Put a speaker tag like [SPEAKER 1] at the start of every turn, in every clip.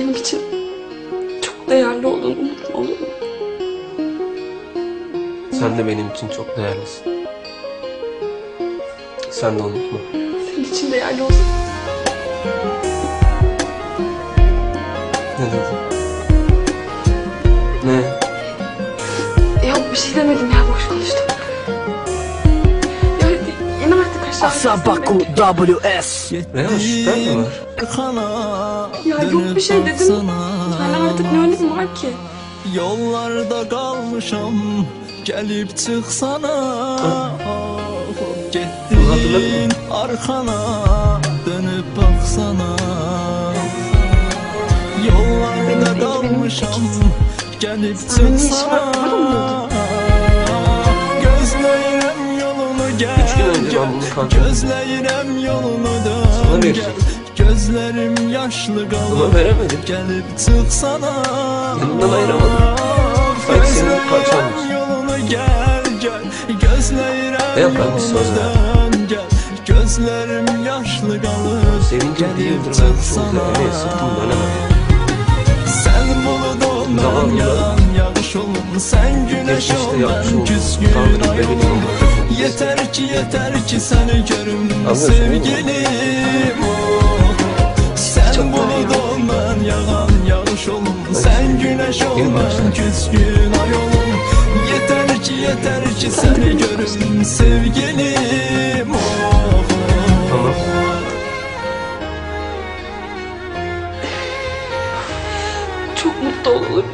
[SPEAKER 1] benim için çok değerli olduğunu unutma olur mu?
[SPEAKER 2] Sen de benim için çok değerlisin. Sen de unutma.
[SPEAKER 1] Senin için değerli olsun.
[SPEAKER 2] Ne dedin? Ne?
[SPEAKER 1] Yok bir şey demedim ya boş konuştum.
[SPEAKER 3] Asabaku WS
[SPEAKER 2] Reyhan şüphen mi var?
[SPEAKER 1] Ya yok bir şey dedim. Yani artık ne önemi var ki?
[SPEAKER 4] Yollarda kalmışam Gelip çıksana. Gittin arkana Dönüp baksana. Yollarda kalmışam Gelip çıksana gel Gözleyrem yolunu dön gel. Gözlerim yaşlı kalır
[SPEAKER 2] veremedim.
[SPEAKER 4] Gelip çıksana
[SPEAKER 2] Yanından ayıramadım. Belki senin parçanmış.
[SPEAKER 4] Yolunu gel gel Gözlerim
[SPEAKER 2] Ya ben bir söz
[SPEAKER 4] yolunu
[SPEAKER 2] verdim.
[SPEAKER 4] dön gel Gözlerim yaşlı kalır
[SPEAKER 2] yıldır ben şu
[SPEAKER 4] çıksana.
[SPEAKER 2] ortaya sırtımı dönemem.
[SPEAKER 4] Sen buludun ben
[SPEAKER 2] Zavallı.
[SPEAKER 4] yalan yağış olun Sen güneş
[SPEAKER 2] Geçmişte
[SPEAKER 4] ol
[SPEAKER 2] yapmış
[SPEAKER 4] ben
[SPEAKER 2] olduğum
[SPEAKER 4] küskün ay olun Yeter ki yeter ki seni görüm
[SPEAKER 2] Anlıyorsun
[SPEAKER 4] sevgilim oh. Sen
[SPEAKER 1] Çok
[SPEAKER 4] buludun ben yalan yağış olun Sen güneş ol
[SPEAKER 2] Benim
[SPEAKER 4] ben
[SPEAKER 2] başına.
[SPEAKER 4] küskün ay olun Yeter ki yeter ki seni görüm sevgilim oh.
[SPEAKER 2] Tamam.
[SPEAKER 1] Çok mutlu olurum.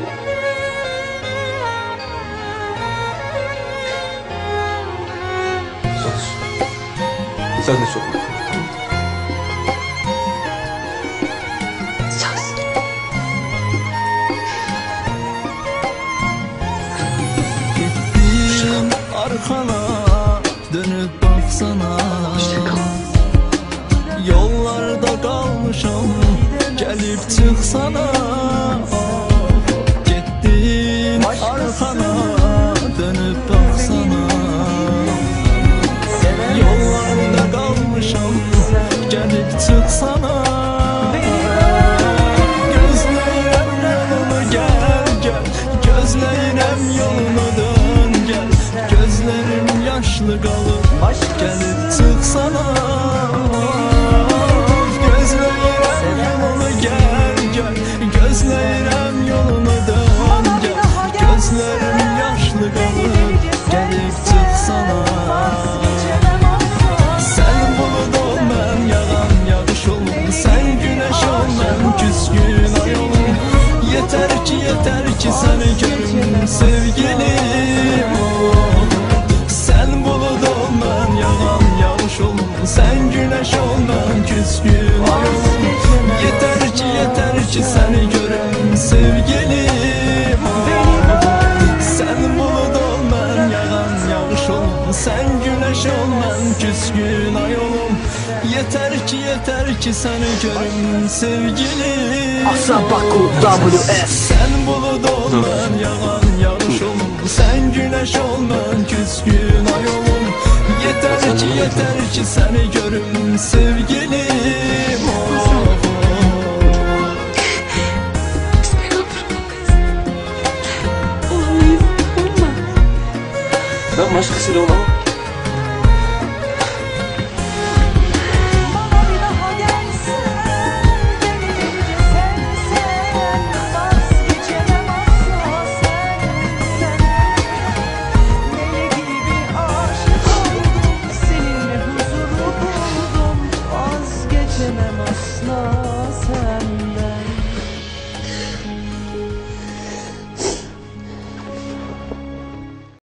[SPEAKER 2] Sen de mutlu.
[SPEAKER 1] Söz.
[SPEAKER 4] Arkana gelip çıksana Gözleyrem yolunu gel gel. Gözleyrem yolunu dön gel. Gözlerim yaşlı kalır Gelip çıksana Sen bulut ol ben yalan yağış olun Sen güneş ol ben küskün ay olun Yeter ki yeter ki seni görüm sevgilim. Sen bulut ol ben yalan yağış olun Sen güneş ol ben küskün ay olun Yeter ki yeter ki seni görüm sevgilim
[SPEAKER 3] Asabaku WS
[SPEAKER 4] Sen bulut görüm sevgilim oh.
[SPEAKER 2] Ben başkasıyla olamam.